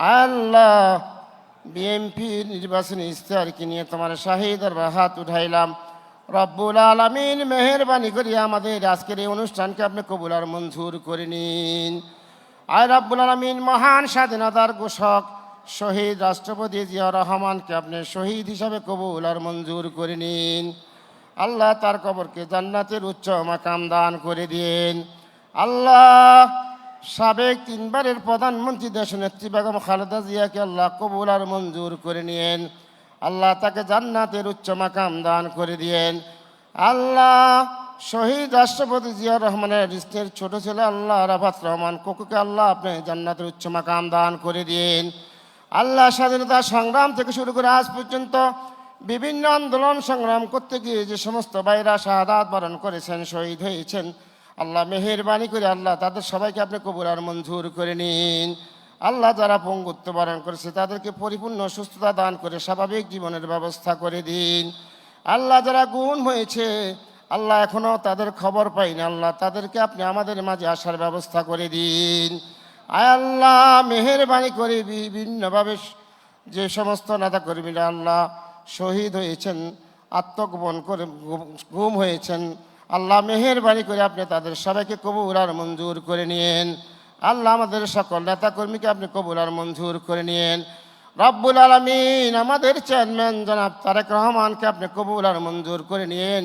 আল্লাহ BMP নির্বাচনী ইশতেহারকে নিয়ে তোমার শাহিদার হাত উঠাইলাম। রব্বুল আলমিন মেহরবানি করি আমাদের আজকের এই অনুষ্ঠানকে আপনি কবুল আর মঞ্জুর করে নিন। আর রব্বুল আলমিন, মহান স্বাধীনতার ঘোষক, শহীদ রাষ্ট্রপতি জিয়া রহমানকে আপনি শহীদ হিসাবে কবুল আর মঞ্জুর করে নিন। আল্লাহ তার কবরকে জান্নাতের উচ্চ মাকাম দান করে দিন আল্লাহ সাবেক তিনবারের প্রধানমন্ত্রী দেশ নেত্রী বেগম খালেদা জিয়াকে আল্লাহ কবুল আর মঞ্জুর করে নিয়েন। আল্লাহ তাকে জান্নাতের উচ্চ মাকাম দান করে দিয়েন। আল্লাহ শহীদ রাষ্ট্রপতি জিয়া রহমানের রিস্টের ছোট ছেলে আল্লাহ রাফাত রহমান কোকুকে আল্লাহ আপনি জান্নাতের উচ্চ মাকাম দান করে দিন আল্লাহ স্বাধীনতা সংগ্রাম থেকে শুরু করে আজ পর্যন্ত বিভিন্ন আন্দোলন সংগ্রাম করতে গিয়ে যে সমস্ত বাইরা শাহাদাত বরণ করেছেন, শহীদ হয়েছেন আল্লাহ মেহেরবানি করে, আল্লাহ তাদের সবাইকে আপনি কবুল আর মঞ্জুর করে নিন। আল্লাহ যারা পঙ্গুত্ব বারণ করেছে, তাদেরকে পরিপূর্ণ সুস্থতা দান করে স্বাভাবিক জীবনের ব্যবস্থা করে দিন। আল্লাহ যারা গুণ হয়েছে, আল্লাহ এখনও তাদের খবর পাই না। আল্লাহ তাদেরকে আপনি আমাদের মাঝে আসার ব্যবস্থা করে দিন। আয় আল্লাহ, মেহেরবানি করে বিভিন্নভাবে যে সমস্ত নেতা কর্মীরা আল্লাহ শহীদ হয়েছেন, আত্মগোপন করে গুম হয়েছেন আল্লাহ মেহেরবানি করে আপনি তাদের সবাইকে কবুল আর মঞ্জুর করে নিয়েন। আল্লাহ আমাদের সকল নেতা কর্মীকে আপনি কবুল আর মঞ্জুর করে নিয়েন। রব্বুল আলমিন আমাদের চেয়ারম্যান জনাব তারেক রহমানকে আপনি কবুল আর মঞ্জুর করে নিয়েন।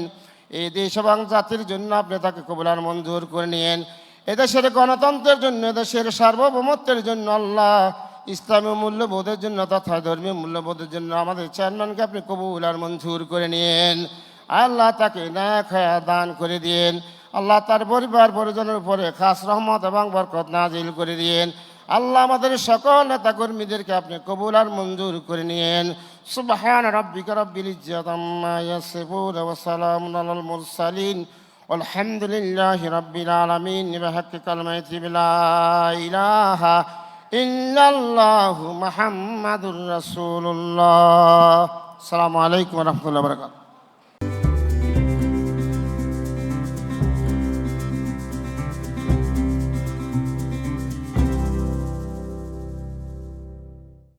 এই দেশ এবং জাতির জন্য আপনি তাকে কবুল আর মঞ্জুর করে নিয়েন। এদেশের গণতন্ত্রের জন্য, এদেশের সার্বভৌমত্বের জন্য, আল্লাহ ইসলামী মূল্যবোধের জন্য তথা ধর্মীয় মূল্যবোধের জন্য আমাদের চেয়ারম্যানকে আপনি কবুল আর মঞ্জুর করে নিয়েন। আল্লাহ তাকে ন্যাক দান করে দিন আল্লাহ তার পরিবার পরিজনের উপরে খাস রহমত এবং বরকত নাজিল করে দিন আল্লাহ আমাদের সকল নেতা কর্মীদেরকে আপনি কবুল আর মঞ্জুর করে নিন সুবহান রব্বিক রব্বিল ইজ্জত আম্মা ইয়াসিফুন ওয়া সালামুন আলাল মুরসালিন। আলহামদুলিল্লাহ রব্বিল আলামিন। বিহাক্কি কালমাতি লা ইলাহা ইল্লাল্লাহু মুহাম্মাদুর রাসূলুল্লাহ। আসসালামু আলাইকুম ওয়া রাহমাতুল্লাহি ওয়া বারাকাতুহু।